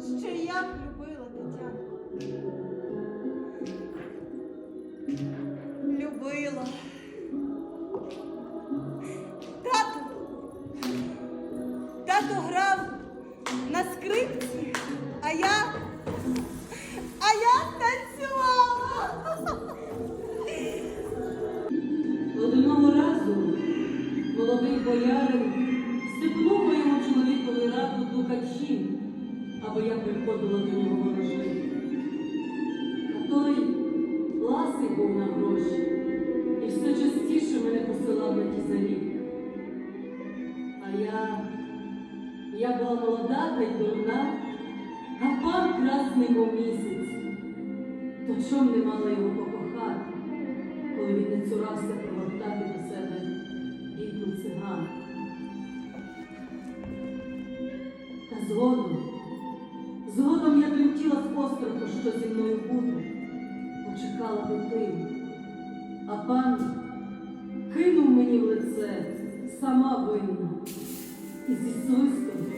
ще як любила Тетяна. Любила. тату, тату грав на скрипці, а я, а я танцювала. Одного разу молодий боярин степнув моєму чоловікові раду дукачів аби я приходила до нього ворожити. А той ласий був на гроші і все частіше мене посилав на ті зарі. А я, я була молода та й дурна, а пан красний мов місяць. То чом не мала його покохати? коли він не цурався привертати до себе бідну цигану. Та згодом, остраху, що зі мною буде, почекала дитину, а пан кинув мені в лице. Сама винна. І зі свистом.